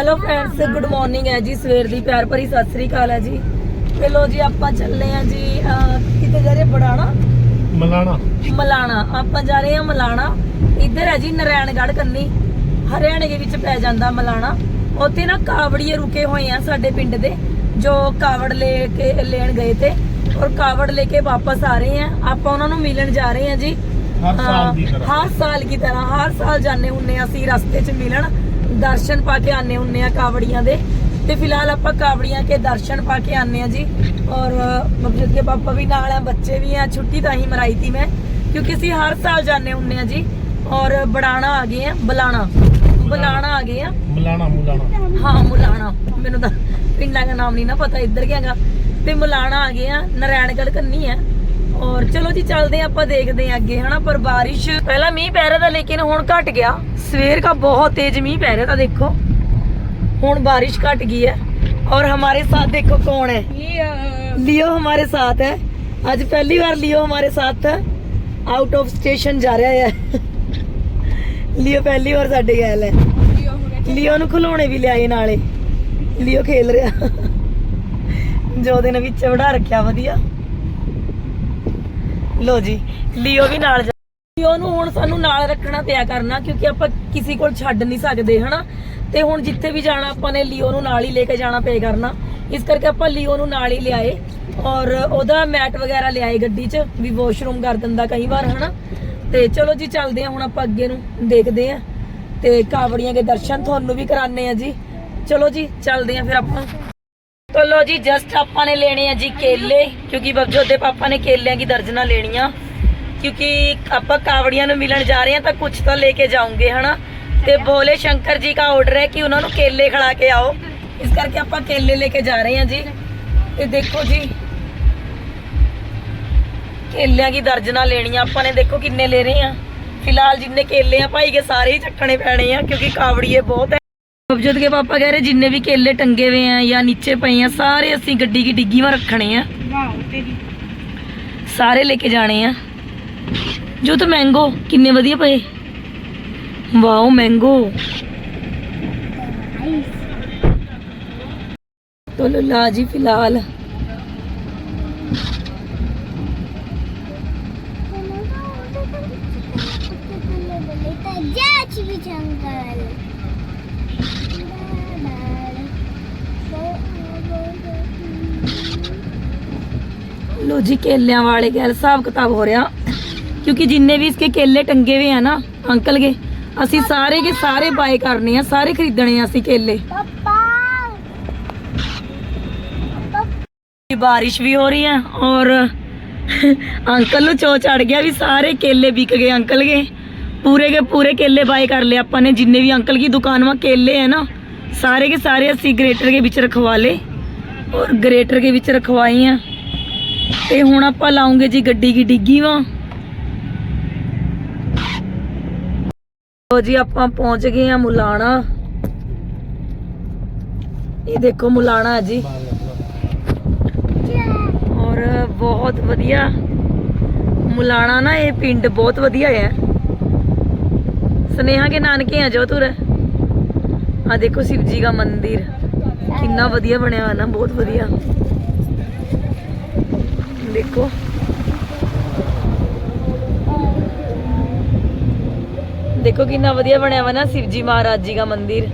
Hello friends good morning ਹੈ ਜੀ ਸਵੇਰ ਦੀ ਪਿਆਰ ਭਰੀ ਸਤਿ ਸ੍ਰੀ ਅਕਾਲ ਹੈ ਜੀ। ਤੇ ਲੋ ਜੀ ਆਪਾਂ ਚੱਲੇ ਆ ਜੀ ਅਹ, ਕਿਤੇ ਜਾ ਰਹੇ ਬੜਾਣਾ? ਮਲਾਣਾ। ਮਲਾਣਾ ਆਪਾਂ ਜਾ ਰਹੇ ਆ ਮਲਾਣਾ। ਇੱਧਰ ਹੈ ਜੀ ਨਰੈਣਗੜ੍ਹ ਕੰਨੀ। ਹਰਿਆਣੇ ਦੇ ਵਿੱਚ ਪੈ ਜਾਂਦਾ ਮਲਾਣਾ। ਉੱਥੇ ਨਾ ਕਾਵੜੀਏ ਰੁਕੇ ਹੋਏ ਆ ਸਾਡੇ ਪਿੰਡ ਦੇ ਜੋ ਕਾਵੜ ਲੈ ਕੇ ਲੈਣ ਗਏ ਤੇ। ਔਰ ਕਾਵੜ ਲੈ ਕੇ ਵਾਪਸ ਆ ਰਹੇ ਆ। ਆਪਾਂ ਉਹਨਾਂ ਨੂੰ ਮਿਲਣ ਜਾ ਰਹੇ ਆ ਜੀ। ਹਰ ਸਾਲ ਦੀ ਤਰ੍ਹਾਂ। ਹਰ ਸਾਲ ਦੀ ਤਰ੍ਹਾਂ ਹਰ ਸਾਲ ਜਾਂਦੇ ਹੁੰਨੇ ਆ ਅਸੀਂ ਰਸਤੇ 'ਚ ਮਿਲਣ। ਦਰਸ਼ਨ ਪਾ ਕੇ ਆਨੇ ਹੁੰਨੇ ਆ ਕਾਵੜੀਆਂ ਦੇ। ਤੇ ਫਿਲਹਾਲ ਆਪਾਂ ਕਾਵੜੀਆਂ ਕੇ ਦਰਸ਼ਨ ਪਾ ਕੇ ਆਨੇ ਆ ਜੀ। ਔਰ ਮਬਜੂਦ ਕੇ ਪਾਪਾ ਵੀ ਨਾਲ ਆ ਬੱਚੇ ਵੀ ਆ ਛੁੱਟੀ ਤਾਂ ਹੀ ਮਰਾਈ ਤੀ ਮੈਂ। ਕਿਉਂਕਿ ਅਸੀਂ ਹਰ ਸਾਲ ਜਾਂਦੇ ਹੁੰਨੇ ਆ ਜੀ। ਔਰ ਬੜਾਣਾ ਆ ਗਏ ਆ ਬਲਾਣਾ। ਬਲਾਣਾ ਆ ਗਏ ਆ। ਮਲਾਣਾ ਮੁਲਾਣਾ। ਹਾਂ ਮੁਲਾਣਾ। ਮੈਨੂੰ ਤਾਂ ਪਿੰਡਾਂ ਦਾ ਨਾਮ ਨਹੀਂ ਨਾ ਪਤਾ ਇੱਧਰ ਗਿਆਗਾ ਤੇ ਮੁਲਾਣਾ ਆ ਗਏ ਆ ਨਰੈਣਗੜ੍ਹ ਕੰਨੀ ਆ। ਔਰ ਚਲੋ ਜੀ ਚੱਲਦੇ ਆਪਾਂ ਦੇਖਦੇ ਆਂ ਅੱਗੇ ਹਨਾ ਪਰ ਬਾਰਿਸ਼ ਪਹਿਲਾਂ ਮੀਂਹ ਪੈ ਰਿਹਾ ਤਾਂ ਲੇਕਿਨ ਹੁਣ ਘਟ ਗਿਆ। ਸਵੇਰ ਦਾ ਬਹੁਤ ਤੇਜ਼ ਮੀਂਹ ਪੈ ਰਿਹਾ ਤਾਂ ਦੇਖੋ ਹੁਣ ਬਾਰਿਸ਼ ਘਟ ਗਈ ਹੈ। ਔਰ ਹਮਾਰੇ ਸਾਥ ਦੇਖੋ ਕੌਣ ਹੈ? ਲਿਓ ਹਮਾਰੇ ਸਾਥ ਹੈ। ਅੱਜ ਪਹਿਲੀ ਵਾਰ ਲਿਓ ਹਮਾਰੇ ਸਾਥ ਆਊਟ ਆਫ ਸਟੇਸ਼ਨ ਜਾ ਰਿਹਾ ਹੈ। ਲਿਓ ਪਹਿਲੀ ਵਾਰ ਸਾਡੇ ਗੈਲ ਹੈ। ਲਿਓ ਨੂੰ ਖਲੋਣੇ ਵੀ ਲਿਆਏ ਨਾਲੇ। ਲਿਓ ਖੇਲ ਰਿਹਾ। ਜੋ ਦਿਨ ਵਿੱਚ ਵੜਾ ਰੱਖਿਆ ਵਧੀਆ। ਲੋ ਜੀ, ਲਿਓ ਵੀ ਨਾਲ ਜਾ ਲਿਓ ਨੂੰ ਹੁਣ ਸਾਨੂੰ ਨਾਲ ਰੱਖਣਾ ਪਿਆ ਕਰਨਾ, ਕਿਉਂਕਿ ਆਪਾਂ ਕਿਸੇ ਕੋਲ ਛੱਡ ਨਹੀਂ ਸਕਦੇ, ਹਨਾ? ਤੇ ਹੁਣ ਜਿੱਥੇ ਵੀ ਜਾਣਾ, ਆਪਾਂ ਨੇ ਲਿਓ ਨੂੰ ਨਾਲ ਹੀ ਲੈ ਕੇ ਜਾਣਾ ਪਿਆ ਕਰਨਾ। ਇਸ ਕਰਕੇ ਆਪਾਂ ਲਿਓ ਨੂੰ ਨਾਲ ਹੀ ਲਿਆਏ। ਔਰ ਉਹਦਾ ਮੈਟ ਵਗੈਰਾ ਲਿਆਏ ਗੱਡੀ 'ਚ, ਵੀ ਵਾਸ਼ਰੂਮ ਕਰ ਦਿੰਦਾ ਕਈ ਵਾਰ, ਹਨਾ? ਤੇ ਚਲੋ ਜੀ, ਚੱਲਦੇ ਆ ਹੁਣ ਆਪਾਂ ਅੱਗੇ ਨੂੰ, ਦੇਖਦੇ ਆ ਤੇ ਕਾਵੜੀਆਂ ਦੇ ਦਰਸ਼ਨ ਤੁਹਾਨੂੰ ਵੀ ਕਰਾਣੇ ਆ ਜੀ। ਚਲੋ ਜੀ, ਚੱਲਦੇ ਆ ਫਿਰ ਆਪਾਂ। ਤੋ ਲੋ ਜੀ ਜਸਟ ਆਪਾਂ ਨੇ ਲੈਣੇ ਆ ਜੀ ਕੇਲੇ, ਕਿਉਂਕਿ ਬਬਜੋਤ ਦੇ ਪਾਪਾ ਨੇ ਕੇਲਿਆਂ ਦੀ ਦਰਜਨਾ ਲੈਣੀਆਂ। ਕਿਉਂਕਿ ਆਪਾਂ ਕਾਵੜੀਆਂ ਨੂੰ ਮਿਲਣ ਜਾ ਰਹੇ ਹਾਂ ਤਾਂ ਕੁਝ ਤਾਂ ਲੈ ਕੇ ਜਾਉਂਗੇ ਹਨਾ? ਤੇ ਭੋਲੇ ਸ਼ੰਕਰ ਜੀ ਦਾ ਆਰਡਰ ਹੈ ਕਿ ਉਹਨਾਂ ਨੂੰ ਕੇਲੇ ਖੜਾ ਕੇ ਆਓ। ਇਸ ਕਰਕੇ ਆਪਾਂ ਕੇਲੇ ਲੈ ਕੇ ਜਾ ਰਹੇ ਹਾਂ ਜੀ। ਤੇ ਦੇਖੋ ਜੀ, ਕੇਲਿਆਂ ਦੀ ਦਰਜਨਾ ਲੈਣੀਆਂ ਆਪਾਂ ਨੇ। ਦੇਖੋ ਕਿੰਨੇ ਲੈ ਰਹੇ ਆ। ਫਿਲਹਾਲ ਜਿੰਨੇ ਕੇਲੇ ਆ, ਭਾਈ ਕੇ ਸਾਰੇ ਹੀ ਚੱਕਣੇ ਪੈਣੇ ਆ, ਕਿਉਂਕਿ ਕਾਵੜੀਏ ਬਹੁਤ ਹੈ ਅਬਜਦ ਕੇ ਪਾਪਾ ਕਹਿ ਰਹੇ ਜਿੰਨੇ ਵੀ ਕੇਲੇ ਟੰਗੇ ਹੋਏ ਆ ਜਾਂ ਨੀਚੇ ਪਏ ਆ ਸਾਰੇ ਅਸੀਂ ਗੱਡੀ ਦੀ ਡਿੱਗੀ ਵਿੱਚ ਰੱਖਣੇ ਆ। ਸਾਰੇ ਲੈ ਕੇ ਜਾਣੇ ਆ। ਜੋ ਤਾਂ ਮੈਂਗੋ ਕਿੰਨੇ ਵਧੀਆ ਪਏ? ਵਾਓ ਮੈਂਗੋ ਤੋ ਲਾ ਜੀ ਫਿਲਹਾਲ। ਲੋ ਜੀ ਕੇਲਿਆਂ ਵਾਲੇ ਗੱਲ ਹਿਸਾਬ ਕਿਤਾਬ ਹੋ ਰਿਹਾ। ਕਿਉਂਕਿ ਜਿੰਨੇ ਵੀ ਇਸਕੇ ਕੇਲੇ ਟੰਗੇ ਹੋਏ ਆ ਨਾ ਅੰਕਲ ਕੇ ਅਸੀਂ ਸਾਰੇ ਕੇ ਸਾਰੇ ਬਾਏ ਕਰਨੇ ਆ ਸਾਰੇ ਖਰੀਦਣੇ ਆ ਅਸੀਂ ਕੇਲੇ। ਪਾਪਾ। ਬਾਰਿਸ਼ ਵੀ ਹੋ ਰਹੀ ਹੈ ਔਰ ਅੰਕਲ ਨੂੰ ਚੋ ਚੜ ਗਿਆ ਵੀ ਸਾਰੇ ਕੇਲੇ ਵਿਕ ਗਏ ਅੰਕਲ ਕੇ। ਪੂਰੇ ਕੇ ਪੂਰੇ ਕੇਲੇ ਬਾਏ ਕਰ ਲਏ ਆਪਾਂ ਨੇ ਜਿੰਨੇ ਵੀ ਅੰਕਲ ਕੀ ਦੁਕਾਨ ਮਾ ਕੇਲੇ ਹੈ ਨਾ ਸਾਰੇ ਕੇ ਸਾਰੇ ਅਸੀਂ ਗ੍ਰੇਟਰ ਕੇ ਵਿੱਚ ਰਖਵਾ ਲਏ। ਔਰ ਗ੍ਰੇਟਰ ਕੇ ਵਿੱਚ ਰਖਵਾਏ ਆ। ਤੇ ਹੁਣ ਆਪਾਂ ਲਾਉਂਗੇ ਜੀ ਗੱਡੀ ਕੀ ਡਿੱਗੀ ਵਾ। ਲੋ ਜੀ, ਆਪਾਂ ਪਹੁੰਚ ਗਏ ਆ ਮੁਲਾਣਾ। ਇਹ ਦੇਖੋ ਮੁਲਾਣਾ ਜੀ। ਔਰ ਬਹੁਤ ਵਧੀਆ। ਮੁਲਾਣਾ ਨਾ ਇਹ ਪਿੰਡ ਬਹੁਤ ਵਧੀਆ ਹੈ ਸਨੇਹਾ ਕੇ ਨਾਨਕੇ ਆ ਜੋ ਆ ਦੇਖੋ ਸ਼ਿਵ ਜੀ ਦਾ ਮੰਦਿਰ। ਕਿੰਨਾ ਵਧੀਆ ਬਣਿਆ ਹੋਇਆ ਨਾ, ਬਹੁਤ ਵਧੀਆ। ਦੇਖੋ। ਦੇਖੋ ਕਿੰਨਾ ਵਧੀਆ ਬਣਿਆ ਵਾ ਨਾ ਸ਼ਿਵਜੀ ਮਹਾਰਾਜ ਜੀ ਦਾ ਮੰਦਿਰ।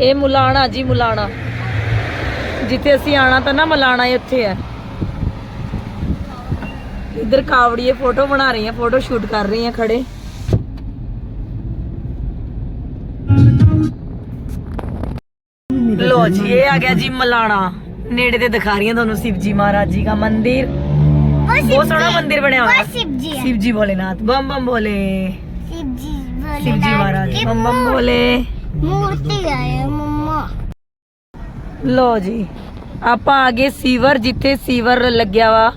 ਇਹ ਮੁਲਾਣਾ ਜੀ, ਮੁਲਾਣਾ। ਜਿੱਥੇ ਅਸੀਂ ਆਣਾ ਤਾਂ ਨਾ ਮਲਾਣਾ ਹੀ ਉੱਥੇ ਹੈ। ਇੱਧਰ ਕਾਵੜੀਏ ਫੋਟੋ ਬਣਾ ਰਹੀ ਆ ਫੋਟੋ ਸ਼ੂਟ ਕਰ ਰਹੀ ਆ ਖੜੇ। ਲੋ ਜੀ, ਇਹ ਆ ਗਿਆ ਜੀ ਮਲਾਣਾ। ਨੇੜੇ ਤੇ ਦਿਖਾ ਰਹੀ ਆ ਤੁਹਾਨੂੰ ਸ਼ਿਵ ਜੀ ਮਹਾਰਾਜ ਜੀ ਦਾ ਮੰਦਿਰ। ਬਹੁਤ ਸੋਹਣਾ ਮੰਦਿਰ ਬਣਿਆ ਹੋਇਆ शिव जी शिव जी भोलेनाथ बम बम भोले शिव जी शिव जी महाराज बम बम भोले मूर्ति है मम्मा ਲੋ ਜੀ ਆਪਾਂ ਆ ਗਏ ਸੀਵਰ ਜਿੱਥੇ ਸੀਵਰ ਲੱਗਿਆ ਵਾ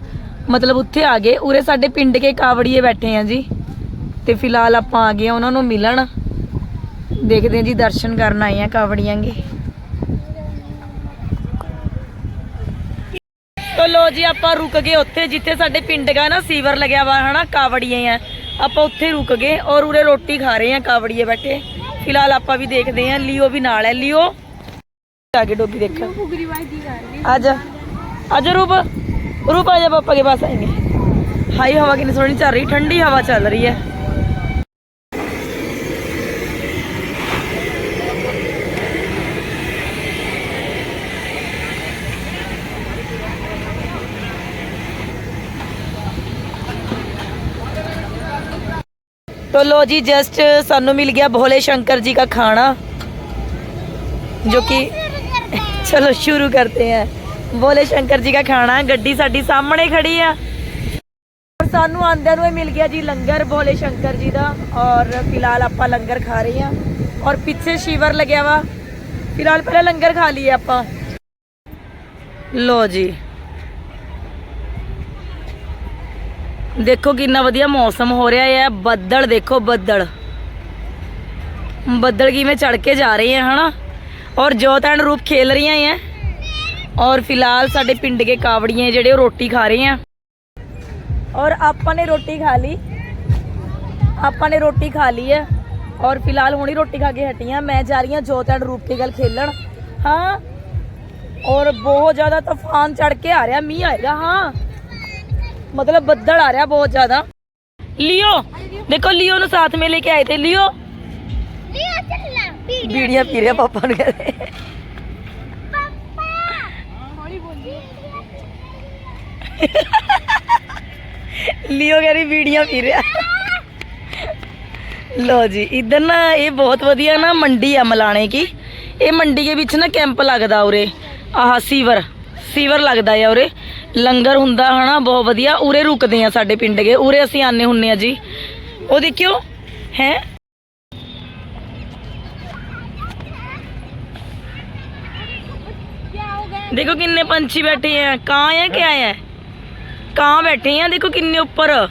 ਮਤਲਬ ਉੱਥੇ ਆ ਗਏ ਉਰੇ ਸਾਡੇ ਪਿੰਡ ਕੇ ਕਾਵੜੀਏ ਬੈਠੇ ਆ ਜੀ ਤੇ ਫਿਲਹਾਲ ਆਪਾਂ ਆ ਗਏ ਆ ਉਹਨਾਂ ਨੂੰ ਮਿਲਣ ਦੇਖਦੇ ਆ ਜੀ ਦਰਸ਼ਨ ਕਰਨ ਆਏ ਆ ਕਾਵੜੀਆਂ ਸੋ ਜੀ, ਆਪਾਂ ਰੁਕ ਗਏ ਉੱਥੇ, ਜਿੱਥੇ ਸਾਡੇ ਪਿੰਡ ਗਾ ਨਾ, ਸੀਵਰ ਲੱਗਿਆ ਵਾ, ਹਨਾ, ਕਾਵੜੀਏ ਆ। ਆਪਾਂ ਉੱਥੇ ਰੁਕ ਗਏ, ਔਰ ਉਰੇ ਰੋਟੀ ਖਾ ਰਹੇ ਆ ਕਾਵੜੀਏ ਬੈਠੇ। ਫਿਲਹਾਲ ਆਪਾਂ ਵੀ ਦੇਖਦੇ ਆ, ਲੀਓ ਵੀ ਨਾਲ ਹੈ, ਲੀਓ। ਆ ਕੇ ਡੋਗੀ ਦੇਖ। ਅੱਜ ਅੱਜ ਰੂਪ। ਰੂਪ ਆ ਜਾ ਪਾਪਾ ਕੇ ਪਾਸ, ਆਏਗੇ। ਹਾਈ ਹਵਾ ਕਿੰਨੀ ਸੋਹਣੀ ਚੱਲ ਰਹੀ, ਠੰਡੀ ਹਵਾ ਚੱਲ ਰਹੀ ਹੈ। ਤੋ ਲੋ ਜੀ ਜਸਟ ਸਾਨੂੰ ਮਿਲ ਗਿਆ ਭੋਲੇ ਸ਼ੰਕਰ ਜੀ ਦਾ ਖਾਣਾ, ਜੋ ਕਿ ਚਲੋ ਸ਼ੁਰੂ ਕਰਤੇ ਹੈ। ਭੋਲੇ ਸ਼ੰਕਰ ਜੀ ਦਾ ਖਾਣਾ, ਗੱਡੀ ਸਾਡੀ ਸਾਹਮਣੇ ਖੜੀ ਆ। ਔਰ ਸਾਨੂੰ ਆਂਦਿਆਂ ਨੂੰ ਇਹ ਮਿਲ ਗਿਆ ਜੀ ਲੰਗਰ ਭੋਲੇ ਸ਼ੰਕਰ ਜੀ ਦਾ, ਔਰ ਫਿਲਹਾਲ ਆਪਾਂ ਲੰਗਰ ਖਾ ਰਹੇ ਆ ਔਰ ਪਿੱਛੇ ਸ਼ਿਵਰ ਲੱਗਿਆ ਵਾ। ਫਿਲਹਾਲ ਪਹਿਲਾਂ ਲੰਗਰ ਖਾ ਲਈਏ ਆਪਾਂ। ਲੋ ਜੀ। ਦੇਖੋ ਕਿੰਨਾ ਵਧੀਆ ਮੌਸਮ ਹੋ ਰਿਹਾ ਹੈ। ਬੱਦਲ ਦੇਖੋ, ਬੱਦਲ। ਬੱਦਲ ਕਿਵੇਂ ਚੜ ਕੇ ਜਾ ਰਹੇ ਆ ਹਨਾ? ਔਰ ਜੋਤ ਐਂਡ ਰੂਪ ਖੇਲ ਰਹੀਆਂ ਹੈ। ਔਰ ਫਿਲਹਾਲ ਸਾਡੇ ਪਿੰਡ ਕੇ ਕਾਵੜੀਆਂ ਜਿਹੜੇ ਉਹ ਰੋਟੀ ਖਾ ਰਹੇ ਆ ਔਰ ਆਪਾਂ ਨੇ ਰੋਟੀ ਖਾ ਲਈ। ਆਪਾਂ ਨੇ ਰੋਟੀ ਖਾ ਲਈ ਹੈ। ਔਰ ਫਿਲਹਾਲ ਹੁਣੀ ਰੋਟੀ ਖਾ ਕੇ ਹਟੀਆਂ। ਮੈਂ ਜਾ ਰਹੀ ਹਾਂ ਜੋਤ ਐਂਡ ਰੂਪ ਕੇ ਗੱਲ ਖੇਲਣ। ਹਾਂ। ਔਰ ਬਹੁਤ ਜ਼ਿਆਦਾ ਤੂਫਾਨ ਚੜ ਕੇ ਆ ਰਿਹਾ, ਮੀਂਹ ਆਏਗਾ, ਹਾਂ। ਮਤਲਬ ਬੱਦਲ ਆ ਰਿਹਾ ਬਹੁਤ ਜ਼ਿਆਦਾ। ਲਿਓ, ਦੇਖੋ ਲਿਓ ਨੂੰ ਸਾਥ ਮੇ ਲੈ ਕੇ ਆਏ ਤੇ ਲਿਓ। ਲਿਓ ਚੱਲਣਾ ਬੀੜੀਆਂ ਪੀ ਰਿਹਾ ਪਾਪਾ ਨੂੰ ਕਹਿੰਦੇ। ਲਿਓ ਕਹਿੰਦੀ ਬੀੜੀਆਂ ਪੀ ਰਿਹਾ। ਲੋ ਜੀ, ਇਧਰ ਨਾ ਇਹ ਬਹੁਤ ਵਧੀਆ ਨਾ ਮੰਡੀ ਆ ਮਲਾਣੇ ਕੀ। ਇਹ ਮੰਡੀ ਦੇ ਵਿੱਚ ਨਾ ਕੈਂਪ ਲੱਗਦਾ ਉਰੇ, ਆਹ ਸੀਵਰ। ਸੀਵਰ ਲੱਗਦਾ ਆ ਉਰੇ। ਲੰਗਰ ਹੁੰਦਾ ਹਨਾ, ਬਹੁਤ ਵਧੀਆ। ਉਰੇ ਰੁਕਦੇ ਆ ਸਾਡੇ ਪਿੰਡ ਗਏ। ਉਰੇ ਅਸੀਂ ਆਨੇ ਹੁੰਨੇ ਆ ਜੀ। ਉਹ ਦੇਖਿਓ, ਹੈ? ਦੇਖੋ ਕਿੰਨੇ ਪੰਛੀ ਬੈਠੇ ਆ। ਕਾਂ ਆ ਕਿ ਆਇਆ? ਕਾਂ ਬੈਠੇ ਆ, ਦੇਖੋ ਕਿੰਨੇ ਉੱਪਰ।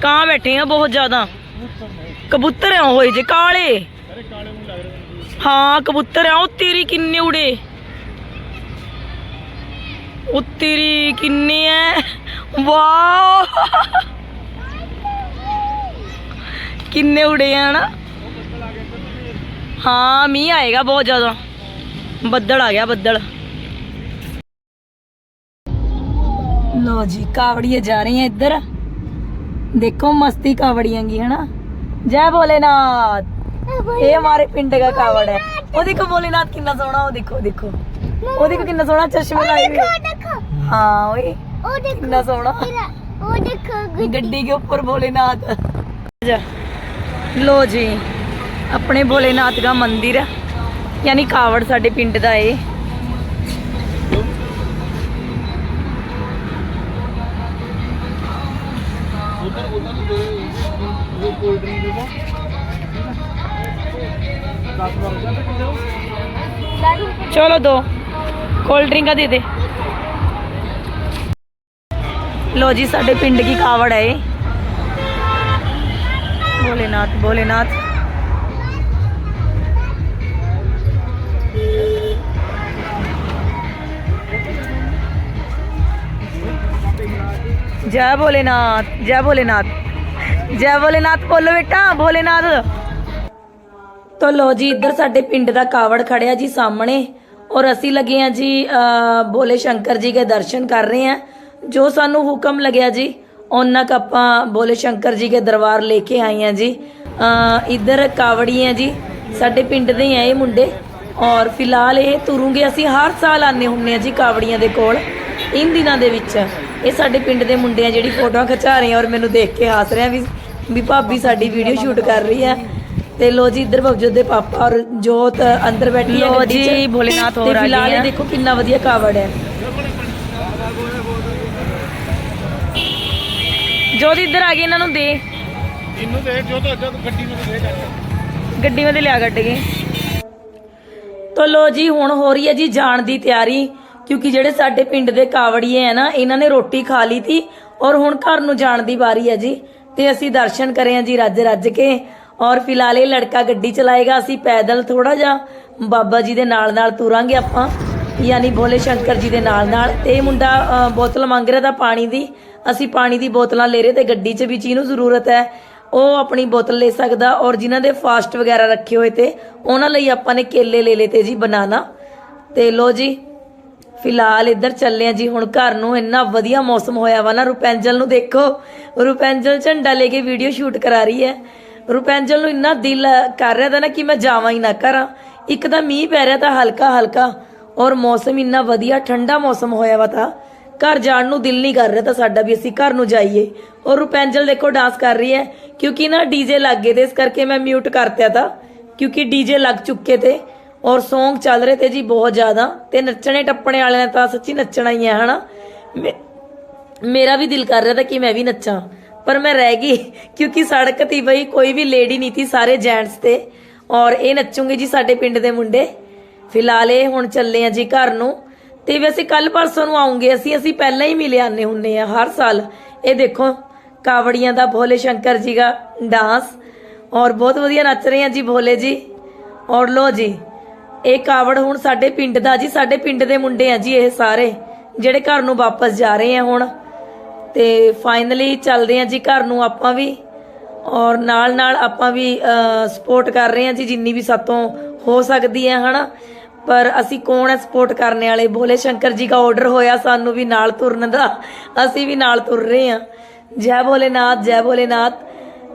ਕਾਂ ਬੈਠੇ ਆ ਬਹੁਤ ਜ਼ਿਆਦਾ। ਕਬੂਤਰ ਆ ਹੋਏ ਜੇ ਕਾਲੇ। ਹਾਂ, ਕਬੂਤਰ ਆ, ਉਹ ਤੇਰੀ ਕਿੰਨੇ ਉੜੇ। ਉਤਰੀ ਕਿੰਨੀ ਹੈ ਵਾਓ! ਕਿੰਨੇ ਉੜੇ ਆ ਨਾ? ਹਾਂ, ਮੀਂਹ ਆਏਗਾ ਬਹੁਤ ਜ਼ਿਆਦਾ। ਬੱਦਲ ਆ ਗਿਆ, ਬੱਦਲ। ਲੋ ਜੀ, ਕਾਵੜੀਆਂ ਜਾ ਰਹੀ ਹੈ ਇੱਧਰ। ਦੇਖੋ ਮਸਤੀ ਕਾਵੜੀਆਂ ਕੀ ਹੈ ਨਾ ਜੈ ਭੋਲੇਨਾਥ! ਇਹ ਮਾਰੇ ਪਿੰਡ ਦਾ ਕਾਵੜ ਹੈ। ਉਹ ਦੇਖੋ ਭੋਲੇਨਾਥ ਕਿੰਨਾ ਸੋਹਣਾ, ਉਹ ਦੇਖੋ ਦੇਖੋ। ਉਹ ਦੇਖੋ ਕਿੰਨਾ ਸੋਹਣਾ ਚਸ਼ਮਾ ਲਾਈ ਹੋਈ ਹਾਂ ਓਏ ਉਹ ਦੇਖੋ ਕਿੰਨਾ ਸੋਹਣਾ। ਉਹ ਦੇਖੋ ਗੱਡੀ। ਦੇ ਉੱਪਰ ਭੋਲੇਨਾਥ। ਜਾ। ਲੋ ਜੀ ਆਪਣੇ ਭੋਲੇਨਾਥ ਦਾ ਮੰਦਿਰ ਯਾਨੀ ਕਾਵੜ ਸਾਡੇ ਪਿੰਡ ਦਾ ਏ। ਚਲੋ ਦੋ। ਕੋਲਡ ਡਰਿੰਕਾਂ ਦੇ ਦੇ। लो जी साढ़े पिंड की कावड़ है भोलेनाथ भोलेनाथ जय भोलेनाथ जय भोलेनाथ जय भोलेनाथ बोलो बेटा भोलेनाथ तो लो जी इधर साढ़े पिंड का कावड़ खड़े जी सामने और असी लगे हैं जी भोले शंकर जी के दर्शन कर रहे हैं ਜੋ ਸਾਨੂੰ ਹੁਕਮ ਲੱਗਿਆ ਜੀ ਉਹਨਾਂ ਕ ਆਪਾਂ ਭੋਲੇ ਸ਼ੰਕਰ ਜੀ ਦੇ ਦਰਬਾਰ ਲੈ ਕੇ ਆਏ ਆ ਜੀ। ਇੱਧਰ ਕਾਵੜੀ ਆ ਜੀ ਸਾਡੇ ਪਿੰਡ ਦੇ ਆ ਇਹ ਮੁੰਡੇ। ਔਰ ਫਿਲਹਾਲ ਇਹ ਤੁਰੂਗੇ ਅਸੀਂ ਹਰ ਸਾਲ ਆਨੇ ਹੁੰਨੇ ਆ ਜੀ ਕਾਵੜੀਆਂ ਦੇ ਕੋਲ ਇਨ ਦਿਨਾਂ ਦੇ ਵਿੱਚ। ਇਹ ਸਾਡੇ ਪਿੰਡ ਦੇ ਮੁੰਡੇ ਆ ਜਿਹੜੀ ਫੋਟੋਆਂ ਖਿਚਾ ਰਹੇ ਆ ਔਰ ਮੈਨੂੰ ਦੇਖ ਕੇ ਹੱਸ ਰਹੇ ਆ ਵੀ ਵੀ ਭਾਬੀ ਸਾਡੀ ਵੀਡੀਓ ਸ਼ੂਟ ਕਰ ਰਹੀ ਆ ਤੇ ਲੋ ਜੀ ਇੱਧਰ ਭਵਜੋਤ ਦੇ ਪਾਪਾ ਔਰ ਜੋਤ ਅੰਦਰ ਬੈਠੀ ਹੈ ਲੋ। ਜੀ, ਭੋਲੇਨਾਥ ਹੋਰ ਤੇ ਆ ਫਿਲਹਾਲ ਗਏ ਇਹ। ਦੇਖੋ ਕਿੰਨਾ ਵਧੀਆ ਕਾਵੜ ਹੈ। ਜੋਤ ਇੱਧਰ ਆ ਗਈ ਇਹਨਾਂ ਨੂੰ ਦੇ। ਇਹਨੂੰ ਦੇ ਜੋ ਤਾਂ ਅੱਜਾ ਗੱਡੀ ਵਿੱਚ ਦੇ ਕਰ ਗੱਡੀ ਵਿੱਚ ਲਿਆ ਗੱਡ ਕੇ। ਤੋ ਲੋ ਜੀ ਹੁਣ ਹੋ ਰਹੀ ਹੈ ਜੀ ਜਾਣ ਦੀ ਤਿਆਰੀ ਕਿਉਂਕਿ ਜਿਹੜੇ ਸਾਡੇ ਪਿੰਡ ਦੇ ਕਾਵੜੀਏ ਹੈ ਨਾ ਇਹਨਾਂ ਨੇ ਰੋਟੀ ਖਾ ਲਈ ਤੀ ਔਰ ਹੁਣ ਘਰ ਨੂੰ ਜਾਣ ਦੀ ਵਾਰੀ ਹੈ ਜੀ। ਤੇ ਅਸੀਂ ਦਰਸ਼ਨ ਕਰੇ ਹਾਂ ਜੀ ਰੱਜ ਰੱਜ ਕੇ। ਔਰ ਫਿਲਹਾਲ ਇਹ ਲੜਕਾ ਗੱਡੀ ਚਲਾਏਗਾ ਅਸੀਂ ਪੈਦਲ ਥੋੜਾ ਜਿਹਾ ਬਾਬਾ ਜੀ ਦੇ ਨਾਲ ਨਾਲ ਤੁਰਾਂਗੇ ਆਪਾਂ। ਯਾਨੀ ਭੋਲੇ ਸ਼ੰਕਰ ਜੀ ਦੇ ਨਾਲ ਨਾਲ ਤੇ ਇਹ ਮੁੰਡਾ ਬੋਤਲ ਮੰਗ ਰਿਹਾ ਤਾਂ ਪਾਣੀ ਦੀ। ਅਸੀਂ ਪਾਣੀ ਦੀ ਬੋਤਲਾਂ ਲੈ ਰਹੇ ਤੇ ਗੱਡੀ 'ਚ ਵੀ ਜਿਹਨੂੰ ਜ਼ਰੂਰਤ ਹੈ, ਉਹ ਆਪਣੀ ਬੋਤਲ ਲੈ ਸਕਦਾ ਔਰ ਜਿਨ੍ਹਾਂ ਦੇ ਫਾਸਟ ਵਗੈਰਾ ਰੱਖੇ ਹੋਏ ਤੇ ਉਹਨਾਂ ਲਈ ਆਪਾਂ ਨੇ ਕੇਲੇ ਲੈ ਲਏ ਤੇ ਜੀ ਬਨਾਨਾ। ਤੇ ਲੋ ਜੀ, ਫਿਲਹਾਲ ਇੱਧਰ ਚੱਲੇ ਆ ਜੀ, ਹੁਣ ਘਰ ਨੂੰ ਇੰਨਾ ਵਧੀਆ ਮੌਸਮ ਹੋਇਆ ਵਾ ਨਾ, ਰੁਪੈਂਜਲ ਨੂੰ ਦੇਖੋ। ਰੁਪੈਂਜਲ ਝੰਡਾ ਲੈ ਕੇ ਵੀਡੀਓ ਸ਼ੂਟ ਕਰਾ ਰਹੀ ਹੈ। ਰੁਪੈਂਜਲ ਨੂੰ ਇੰਨਾ ਦਿਲ ਕਰ ਰਿਹਾ ਤਾਂ ਨਾ ਕਿ ਮੈਂ ਜਾਵਾਂ ਹੀ ਨਾ ਕਰਾਂ ਇੱਕ ਤਾਂ ਮੀਂਹ ਪੈ ਰਿਹਾ ਤਾਂ ਹਲਕਾ ਹਲਕਾ ਔਰ ਮੌਸਮ ਇੰਨਾ ਵਧੀਆ, ਠੰਡਾ ਮੌਸਮ ਹੋਇਆ ਵਾ ਤਾਂ ਘਰ ਜਾਣ ਨੂੰ ਦਿਲ ਨਹੀਂ ਕਰ ਰਿਹਾ ਤਾਂ ਸਾਡਾ ਵੀ ਅਸੀਂ ਘਰ ਨੂੰ ਜਾਈਏ। ਔਰ ਰੁਪੈਂਜਲ ਦੇਖੋ ਡਾਂਸ ਕਰ ਰਹੀ ਹੈ, ਕਿਉਂਕਿ ਨਾ ਡੀਜੇ ਲੱਗ ਗਏ ਤੇ ਇਸ ਕਰਕੇ ਮੈਂ ਮਿਊਟ ਕਰਤਿਆ ਤਾ, ਕਿਉਂਕਿ ਡੀਜੇ ਲੱਗ ਚੁੱਕੇ ਤੇ ਔਰ Song ਚੱਲ ਰਹੇ ਤੇ ਜੀ ਬਹੁਤ ਜ਼ਿਆਦਾ ਤੇ ਨੱਚਣੇ ਟੱਪਣੇ ਵਾਲਿਆਂ ਨੇ ਤਾਂ ਸੱਚੀ ਨੱਚਣਾ ਹੀ ਹੈ, ਹਨਾ? ਮੇਰਾ ਵੀ ਦਿਲ ਕਰ ਰਿਹਾ ਤਾਂ ਕਿ ਮੈਂ ਵੀ ਨੱਚਾਂ। ਪਰ ਮੈਂ ਰਹਿ ਗਈ, ਕਿਉਂਕਿ ਸੜਕ ਤੇ ਬਈ ਕੋਈ ਵੀ ਲੇਡੀ ਨਹੀਂ ਸੀ ਸਾਰੇ ਜੈਂਟਸ ਤੇ। ਔਰ ਇਹ ਨੱਚੂਗੇ ਜੀ ਸਾਡੇ ਪਿੰਡ ਦੇ ਮੁੰਡੇ। ਫਿਲਹਾਲ ਇਹ ਹੁਣ ਚੱਲੇ ਆ ਜੀ ਘਰ ਨੂੰ। ਤੇ ਵੀ ਅਸੀਂ ਕੱਲ ਪਰਸੋਂ ਨੂੰ ਆਉਂਗੇ। ਅਸੀਂ ਅਸੀਂ ਪਹਿਲਾਂ ਹੀ ਮਿਲੇ ਆਨੇ ਹੁੰਨੇ ਆ ਹਰ ਸਾਲ। ਇਹ ਦੇਖੋ, ਕਾਵੜੀਆਂ ਦਾ ਭੋਲੇ ਸ਼ੰਕਰ ਜੀ ਦਾ ਡਾਂਸ ਔਰ ਬਹੁਤ ਵਧੀਆ ਨੱਚ ਰਹੇ ਆ ਜੀ ਭੋਲੇ ਜੀ। ਔਰ ਲੋ ਜੀ, ਇਹ ਕਾਵੜ ਹੁਣ ਸਾਡੇ ਪਿੰਡ ਦਾ ਜੀ। ਸਾਡੇ ਪਿੰਡ ਦੇ ਮੁੰਡੇ ਆ ਜੀ ਇਹ ਸਾਰੇ, ਜਿਹੜੇ ਘਰ ਨੂੰ ਵਾਪਸ ਜਾ ਰਹੇ ਆ ਹੁਣ। ਤੇ ਫਾਈਨਲੀ ਚੱਲਦੇ ਆ ਜੀ ਘਰ ਨੂੰ ਆਪਾਂ ਵੀ। ਔਰ ਨਾਲ ਨਾਲ ਆਪਾਂ ਵੀ ਸਪੋਰਟ ਕਰ ਰਹੇ ਆ ਜੀ, ਜਿੰਨੀ ਵੀ ਸਾਤੋਂ ਹੋ ਸਕਦੀ ਹੈ ਹਨਾ। ਪਰ ਅਸੀਂ ਕੌਣ ਹੈ ਸਪੋਰਟ ਕਰਨੇ ਵਾਲੇ? ਭੋਲੇ ਸ਼ੰਕਰ ਜੀ ਦਾ ਆਰਡਰ ਹੋਇਆ ਸਾਨੂੰ ਵੀ ਨਾਲ ਤੁਰਨ ਦਾ। ਅਸੀਂ ਵੀ ਨਾਲ ਤੁਰ ਰਹੇ ਹਾਂ। ਜੈ ਭੋਲੇਨਾਥ ਜੈ ਭੋਲੇਨਾਥ।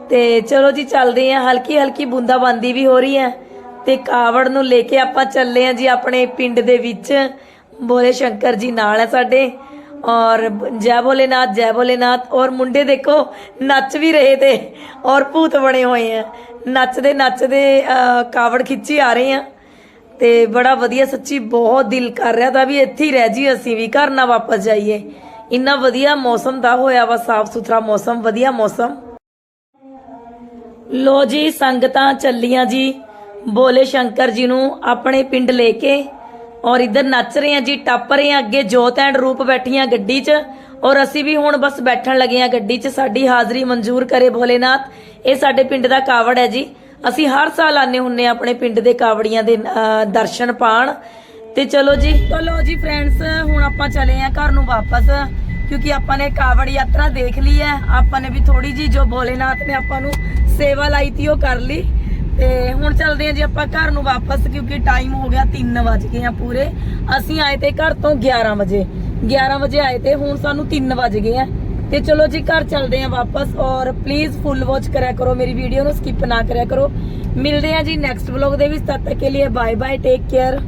ਤੇ ਚਲੋ ਜੀ, ਚੱਲਦੇ ਹਾਂ। ਹਲਕੀ ਹਲਕੀ ਬੂੰਦਾਬਾਂਦੀ ਵੀ ਹੋ ਰਹੀ ਹੈ। ਤੇ ਕਾਵੜ ਨੂੰ ਲੈ ਕੇ ਆਪਾਂ ਚੱਲੇ ਹਾਂ ਜੀ ਆਪਣੇ ਪਿੰਡ ਦੇ ਵਿੱਚ। ਭੋਲੇ ਸ਼ੰਕਰ ਜੀ ਨਾਲ ਹੈ ਸਾਡੇ। ਔਰ ਜੈ ਭੋਲੇਨਾਥ ਜੈ ਭੋਲੇਨਾਥ। ਔਰ ਮੁੰਡੇ ਦੇਖੋ, ਨੱਚ ਵੀ ਰਹੇ ਤੇ। ਔਰ ਭੂਤ ਬਣੇ ਹੋਏ ਆ। ਨੱਚਦੇ ਨੱਚਦੇ ਕਾਵੜ ਖਿੱਚੀ ਆ ਰਹੇ ਆ। ਤੇ ਬੜਾ ਵਧੀਆ, ਸੱਚੀ ਬਹੁਤ ਦਿਲ ਕਰ ਰਿਹਾ ਤਾਂ ਵੀ ਇੱਥੇ ਹੀ ਰਹਿ ਜੀ ਅਸੀਂ ਵੀ ਘਰ ਨਾ ਵਾਪਸ ਜਾਈਏ। ਇੰਨਾ ਵਧੀਆ ਮੌਸਮ ਦਾ ਹੋਇਆ ਵਾ, ਸਾਫ਼ ਸੁਥਰਾ ਮੌਸਮ, ਵਧੀਆ ਮੌਸਮ। ਲੋ ਜੀ, ਸੰਗਤਾਂ ਚੱਲੀਆਂ ਜੀ। ਬੋਲੇ ਸ਼ੰਕਰ ਜੀ ਨੂੰ ਆਪਣੇ ਪਿੰਡ ਲੈ ਕੇ ਔਰ ਇੱਧਰ ਨੱਚ ਰਹੇ ਆ ਜੀ, ਟੱਪ ਰਹੇ ਆ ਅੱਗੇ, ਜੋਤ ਐਂਡ ਰੂਪ ਬੈਠੀਆਂ ਗੱਡੀ 'ਚ। ਔਰ ਅਸੀਂ ਵੀ ਹੁਣ ਬਸ ਬੈਠਣ ਲੱਗੇ ਆ ਗੱਡੀ 'ਚ, ਸਾਡੀ ਹਾਜ਼ਰੀ ਮਨਜ਼ੂਰ ਕਰੇ ਭੋਲੇਨਾਥ। ਇਹ ਸਾਡੇ ਪਿੰਡ ਦਾ ਕਾਵੜ ਹੈ ਜੀ। ਅਸੀਂ ਹਰ ਸਾਲ ਆਨੇ ਹੁੰਨੇ ਆ ਆਪਣੇ ਪਿੰਡ ਦੇ ਕਾਵੜੀਆਂ ਦੇ ਦਰਸ਼ਨ ਪਾਣ। ਤੇ ਚਲੋ ਜੀ। ਚਲੋ ਜੀ ਫਰੈਂਡਸ ਹੁਣ ਆਪਾਂ ਚਲੇ ਆ ਘਰ ਨੂੰ ਵਾਪਸ, ਕਿਉਂਕਿ ਆਪਾਂ ਨੇ ਕਾਵੜ ਯਾਤਰਾ ਦੇਖ ਲਈ ਹੈ। ਆਪਾਂ ਨੇ ਵੀ ਥੋੜੀ ਜੀ ਜੋ ਭੋਲੇਨਾਥ ਨੇ ਆਪਾਂ ਨੂੰ ਸੇਵਾ ਲਾਈ ਤੀ, ਉਹ ਕਰ ਲਈ। ਤੇ ਹੁਣ ਚੱਲਦੇ ਹਾਂ ਜੀ ਆਪਾਂ ਘਰ ਨੂੰ ਵਾਪਸ, ਕਿਉਂਕਿ ਟਾਈਮ ਹੋ ਗਿਆ 3 ਵਜ ਗਏ ਆ ਪੂਰੇ। ਅਸੀਂ ਆਏ ਤੇ ਘਰ ਤੋਂ 11 ਵਜੇ। 11 ਵਜੇ ਆਏ ਤੇ ਹੁਣ ਸਾਨੂੰ 3 ਵਜ ਗਏ ਆ। ਤੇ ਚਲੋ ਜੀ, ਘਰ ਚੱਲਦੇ ਆ ਵਾਪਸ ਔਰ ਪਲੀਜ਼ ਫੁੱਲ ਵਾਚ ਕਰਿਆ ਕਰੋ, ਮੇਰੀ ਵੀਡੀਓ ਨੂੰ ਸਕਿਪ ਨਾ ਕਰਿਆ ਕਰੋ। ਮਿਲਦੇ ਆ ਜੀ ਨੈਕਸਟ ਵਲੌਗ ਦੇ ਵਿੱਚ, ਤਦ ਤੱਕ ਕੇ ਲਈ ਬਾਏ ਬਾਏ ਟੇਕ ਕੇਅਰ